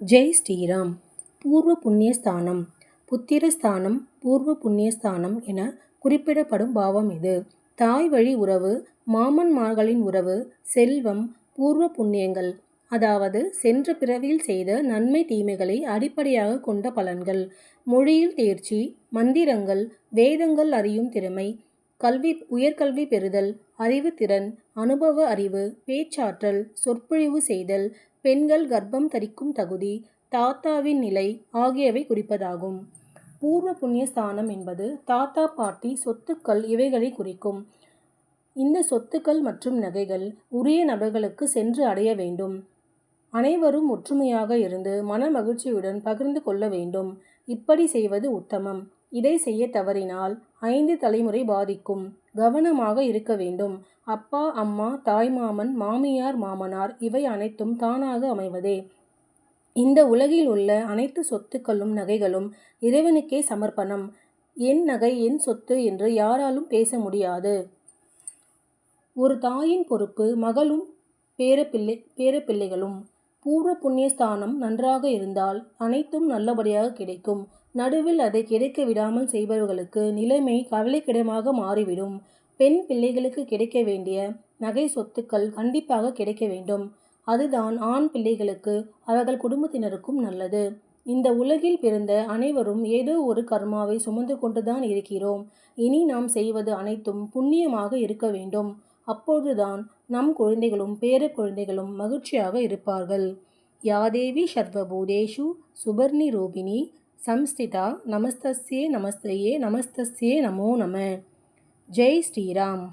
ஜெய் ஸ்ரீராம். பூர்வ புண்ணியஸ்தானம். புத்திரஸ்தானம் பூர்வ புண்ணியஸ்தானம் என குறிப்பிடப்படும் பாவம் இது. தாய் வழி உறவு மாமன்மார்களின் உறவு செல்வம் பூர்வ புண்ணியங்கள் அதாவது சென்ற பிறவியில் செய்த நன்மை தீமைகளை அடிப்படையாக கொண்ட பலன்கள். மொழியில் தேர்ச்சி மந்திரங்கள் வேதங்கள் அறியும் திறமை கல்வி உயர்கல்வி பெறுதல் அறிவுத்திறன் அனுபவ அறிவு பேச்சாற்றல் சொற்பொழிவு செய்தல் பெண்கள் கர்ப்பம் தரிக்கும் தகுதி தாத்தாவின் நிலை ஆகியவை குறிப்பதாகும். பூர்வ புண்ணியஸ்தானம் என்பது தாத்தா பாட்டி சொத்துக்கள் இவைகளை குறிக்கும். இந்த சொத்துக்கள் மற்றும் நகைகள் உரிய நபர்களுக்கு சென்று அடைய வேண்டும். அனைவரும் ஒற்றுமையாக இருந்து மன மகிழ்ச்சியுடன் பகிர்ந்து கொள்ள வேண்டும். இப்படி செய்வது உத்தமம். இதை செய்ய தவறினால் ஐந்து தலைமுறை பாதிக்கும். கவனமாக இருக்க வேண்டும். அப்பா அம்மா தாய்மாமன் மாமியார் மாமனார் இவை அனைத்தும் தானாக அமைவதே. இந்த உலகில் உள்ள அனைத்து சொத்துக்களும் நகைகளும் இறைவனுக்கே சமர்ப்பணம். என் நகை என் சொத்து என்று யாராலும் பேச முடியாது. ஒரு தாயின் பொறுப்பு மகளும் பேரப்பிள்ளை பேரப்பிள்ளைகளும். பூர்வ புண்ணியஸ்தானம் நன்றாக இருந்தால் அனைத்தும் நல்லபடியாக கிடைக்கும். நடுவில் அதை கிடைக்க விடாமல் செய்பவர்களுக்கு நிலைமை கவலைக்கிடமாக மாறிவிடும். பெண் பிள்ளைகளுக்கு கிடைக்க வேண்டிய நகை சொத்துக்கள் கண்டிப்பாக கிடைக்க வேண்டும். அதுதான் ஆண் பிள்ளைகளுக்கு அவர்கள் குடும்பத்தினருக்கும் நல்லது. இந்த உலகில் பிறந்த அனைவரும் ஏதோ ஒரு கர்மாவை சுமந்து கொண்டுதான் இருக்கிறோம். இனி நாம் செய்வது அனைத்தும் புண்ணியமாக இருக்க வேண்டும். அப்பொழுதுதான் நம் குழந்தைகளும் பேர குழந்தைகளும் மகிழ்ச்சியாக இருப்பார்கள். யாதேவி சர்வபூதேஷு சுபர்ணி ரூபிணி சம்ஸ்திதா நமஸ்தஸ்யே நமஸ்தையே நமஸ்தஸ்யே நமோ நம. ஜெய் ஸ்ரீராம்.